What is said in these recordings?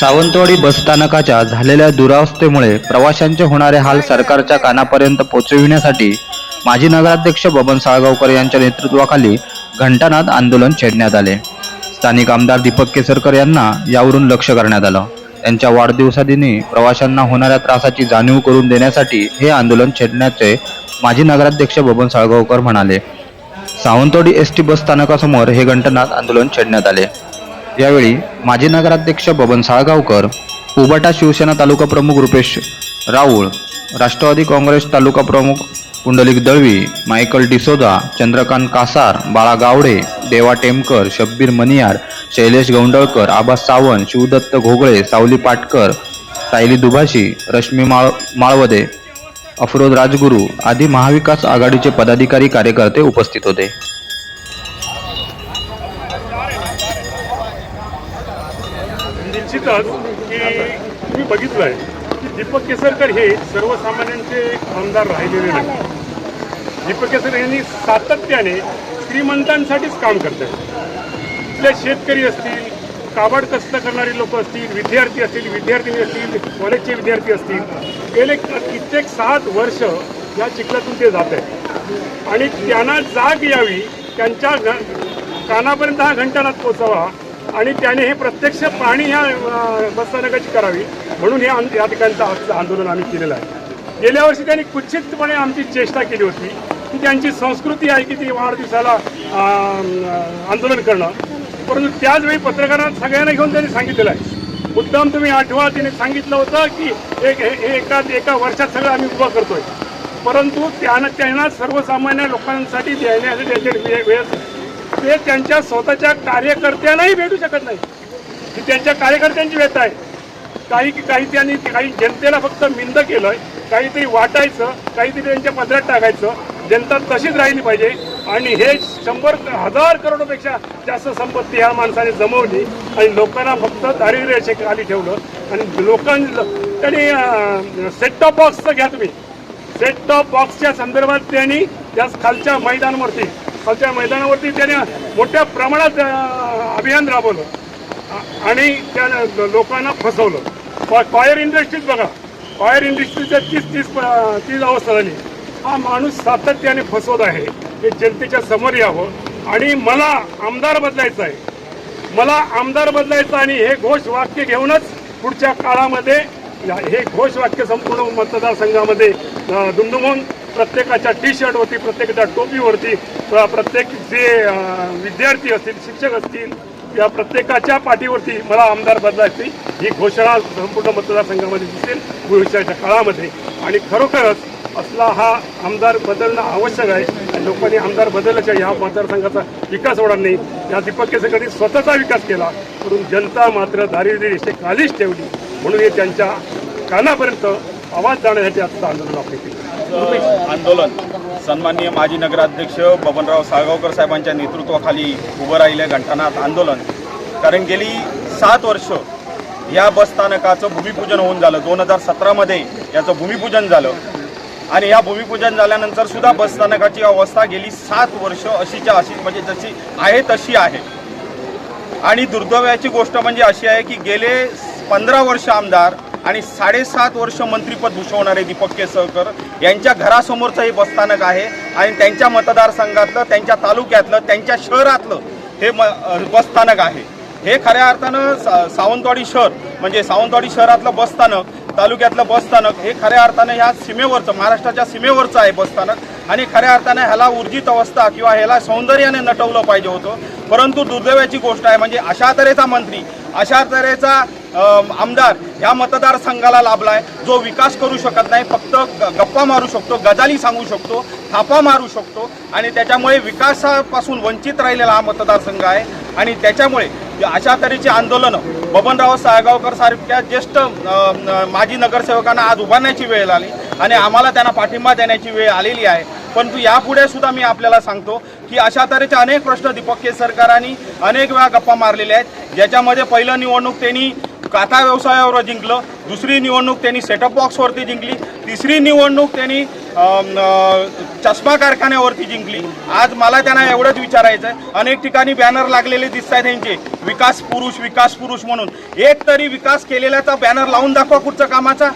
सावंतवाडी बसस्थानकाच्या झालेल्या दुरावस्थेमुळे प्रवाशांचे होणारे हाल सरकारच्या कानापर्यंत पोहोचविण्यासाठी माजी नगराध्यक्ष बबन साळगावकर यांच्या नेतृत्वाखाली घंटानाद आंदोलन छेडण्यात आले. स्थानिक आमदार दीपक केसरकर यांना यावरून लक्ष करण्यात आलं. त्यांच्या वाढदिवसादिनी प्रवाशांना होणाऱ्या त्रासाची जाणीव करून देण्यासाठी हे आंदोलन छेडण्याचे माजी नगराध्यक्ष बबन साळगावकर म्हणाले. सावंतवाडी एस टी बस स्थानकासमोर हे घंटनाद आंदोलन छेडण्यात आले. यावेळी माजी नगराध्यक्ष बबन साळगावकर उबाटा शिवसेना तालुका प्रमुख रुपेश राऊळ राष्ट्रवादी काँग्रेस तालुका प्रमुख पुंडलिक दळवी मायकल डिसोदा चंद्रकांत कासार बाळा गावडे देवा टेमकर शब्बीर मनियार शैलेश गौंडळकर आबास सावंत शिवदत्त घोगळे सावली पाटकर सायली दुभाषी रश्मी माळ माळवदे अफरोज राजगुरू आदी महाविकास आघाडीचे पदाधिकारी कार्यकर्ते उपस्थित होते. निश्चितच की तुम्ही बघितलं आहे की दीपक केसरकर हे सर्वसामान्यांचे आमदार राहिलेले नाही दीपक केसरकर यांनी सातत्याने श्रीमंतांसाठीच काम करतात इथले शेतकरी असतील काबाड कष्ट करणारी लोक असतील विद्यार्थी असतील विद्यार्थिनी असतील कॉलेजचे विद्यार्थी असतील गेले कित्येक सात वर्ष या चिखलातून ते जात आहेत आणि त्यांना जाग यावी त्यांच्या कानापर्यंत हा घंटानाथ पोचावा आणि त्याने हे प्रत्यक्ष पाणी ह्या बसस्थानकाची करावी. म्हणून हे या ठिकाणचं आजचं आंदोलन आम्ही केलेलं आहे. गेल्या वर्षी त्यांनी कुच्छितपणे आमची चेष्टा केली होती की त्यांची संस्कृती आहे की ती वाढदिवसाला आंदोलन करणं. परंतु त्याच वेळी पत्रकारांना सगळ्यांना घेऊन त्यांनी सांगितलेलं आहे. मुद्दाम तुम्ही आठवा तिने सांगितलं होतं की एक हे- हे एका एका वर्षात सगळं आम्ही उभं करतोय. परंतु त्यांना त्यांना सर्वसामान्य लोकांसाठी देण्यासाठी त्यांचे वेळेस वेळ- ते त्यांच्या स्वतःच्या कार्यकर्त्यांनाही भेटू शकत नाही. ही त्यांच्या कार्यकर्त्यांची व्यथा आहे. काही काही त्यांनी काही जनतेला फक्त मिंद केलंय. काहीतरी वाटायचं काहीतरी त्यांच्या पदरात टाकायचं. जनता तशीच राहिली पाहिजे. आणि हे शंभर हजार करोडपेक्षा जास्त संपत्ती ह्या माणसाने जमवली. आणि लोकांना फक्त दारिद्र्य खाली ठेवलं. आणि लोकां त्यांनी सेट टॉप बॉक्सचं घ्या तुम्ही. सेट टॉप बॉक्सच्या संदर्भात त्यांनी त्या खालच्या मैदानावरती खालच्या मैदानावरती त्याने मोठ्या प्रमाणात अभियान राबवलं. आणि त्या लोकांना फसवलं. कॉयर इंडस्ट्रीज बघा. कॉयर इंडस्ट्रीच्या तीस तीस प- तीस अवस्था झाली हा माणूस सातत्याने फसवत आहे. हे जनतेच्या समोर यावं. आणि मला आमदार बदलायचं आहे. मला आमदार बदलायचं आणि हे घोष वाक्य घेऊनच पुढच्या काळामध्ये या- हे घोष वाक्य संपूर्ण मतदारसंघामध्ये दुमदुमून प्रत्येकाच्या टी शर्टवरती प्रत्येकाच्या टोपीवरती प्रत्येक जे विद्यार्थी असतील शिक्षक असतील या प्रत्येकाच्या पाठीवरती मला आमदार बदलायची ही घोषणा संपूर्ण मतदारसंघामध्ये दिसेल भविष्याच्या काळामध्ये. आणि खरोखरच असला हा आमदार बदलणं आवश्यक आहे लोकांनी आमदार बदलल्याच्या या मतदारसंघाचा विकास होणार नाही या दीपक केसरकरांनी स्वतःचा विकास केला परंतु जनता मात्र दारिद्र्य खालीच ठेवली म्हणून हे त्यांच्या कानापर्यंत आवाज जाण्यासाठी आजचं आंदोलन आपण केलं. आंदोलन. सन्माननीय माजी नगराध्यक्ष बबनराव साळगावकर साहेबांच्या नेतृत्वाखाली उभं राहिलं घंटानाथ आंदोलन. कारण गेली सात वर्ष या बसस्थानकाचं भूमिपूजन होऊन झालं. दोन हजार सतरामध्ये याचं भूमिपूजन झालं. आणि या भूमिपूजन झाल्यानंतर सुद्धा बसस्थानकाची अवस्था गेली सात वर्ष अशीच्या अशी म्हणजे जशी आहे तशी आहे. आणि दुर्दैवाची गोष्ट म्हणजे अशी आहे की गेले पंधरा वर्ष आमदार आणि साडेसात वर्ष मंत्रीपद भूषवणारे दीपक केसरकर यांच्या घरासमोरचं हे बसस्थानक आहे आणि त्यांच्या मतदारसंघातलं त्यांच्या तालुक्यातलं त्यांच्या शहरातलं हे म बसस्थानक आहे. हे खऱ्या अर्थानं सा सावंतवाडी शहर म्हणजे सावंतवाडी शहरातलं बसस्थानक तालुक्यातलं बसस्थानक हे खऱ्या अर्थानं ह्या सीमेवरचं महाराष्ट्राच्या सीमेवरचं आहे बसस्थानक. आणि खऱ्या अर्थानं ह्याला ऊर्जित अवस्था किंवा ह्याला सौंदर्याने नटवलं पाहिजे होतं. परंतु दुर्दैवाची गोष्ट आहे म्हणजे अशा तऱ्हेचा मंत्री अशा तऱ्हेचा आमदार या मतदारसंघाला लाभला आहे जो विकास करू शकत नाही फक्त गप्पा मारू शकतो गजाली सांगू शकतो थापा मारू शकतो आणि त्याच्यामुळे विकासापासून वंचित राहिलेला हा मतदारसंघ आहे. आणि त्याच्यामुळे अशा तऱ्हेची आंदोलनं बबनराव साळगावकर सारख्या ज्येष्ठ माजी नगरसेवकांना आज उभारण्याची वेळ आली आणि आम्हाला त्यांना पाठिंबा देण्याची वेळ आलेली आहे. परंतु यापुढे सुद्धा मी आपल्याला सांगतो की अशा तऱ्हेचे अनेक प्रश्न दीपक केसरकरांनी अनेक वेळा गप्पा मारलेले आहेत. ज्याच्यामध्ये पहिलं निवडणूक त्यांनी काथा व्यवसायावर जिंकलं दुसरी निवडणूक त्यांनी सेटअप बॉक्सवरती जिंकली तिसरी निवडणूक त्यांनी चष्मा कारखान्यावरती जिंकली. आज मला त्यांना एवढंच विचारायचं आहे अनेक ठिकाणी बॅनर लागलेले दिसत आहेत त्यांचे विकास पुरुष विकास पुरुष म्हणून. एक तरी विकास केलेल्याचा बॅनर लावून दाखवा कुठच्या कामाचा.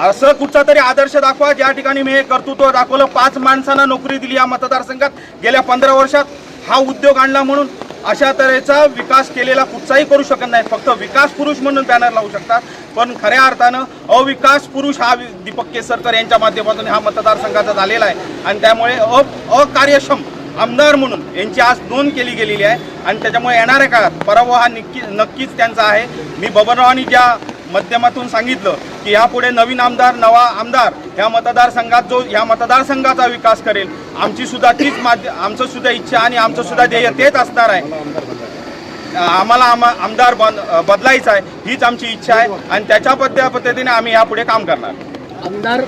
असं कुठचा तरी आदर्श दाखवा ज्या ठिकाणी मी हे कर्तृत्व दाखवलं पाच माणसांना नोकरी दिली या मतदारसंघात गेल्या पंधरा वर्षात. हा उद्योग आणला म्हणून. अशा तऱ्हेचा विकास केलेला कुठचाही करू शकत नाही. फक्त विकास पुरुष म्हणून बॅनर लावू शकतात. पण खऱ्या अर्थानं अविकास पुरुष हा वि- दीपक केसरकर यांच्या माध्यमातून हा मतदारसंघाचा झालेला आहे. आणि त्यामुळे अ अकार्यक्षम आमदार म्हणून यांची आज नोंद केली गेलेली आहे. आणि त्याच्यामुळे येणाऱ्या काळात पराभव हा नक्की नक्कीच त्यांचा आहे. मी बबनरावांनी ज्या माध्यमातून सांगितलं की यापुढे नवीन आमदार नवा आमदार ह्या मतदारसंघात जो ह्या मतदारसंघाचा विकास करेल आमची सुद्धा तीच माध्यम आमचं सुद्धा इच्छा आणि आमचं सुद्धा ध्येय तेच असणार आहे. आम्हाला आमा आमदार बन बदलायचा आहे हीच आमची इच्छा आहे आणि त्याच्या पद्धतीने आम्ही यापुढे काम करणार. आमदार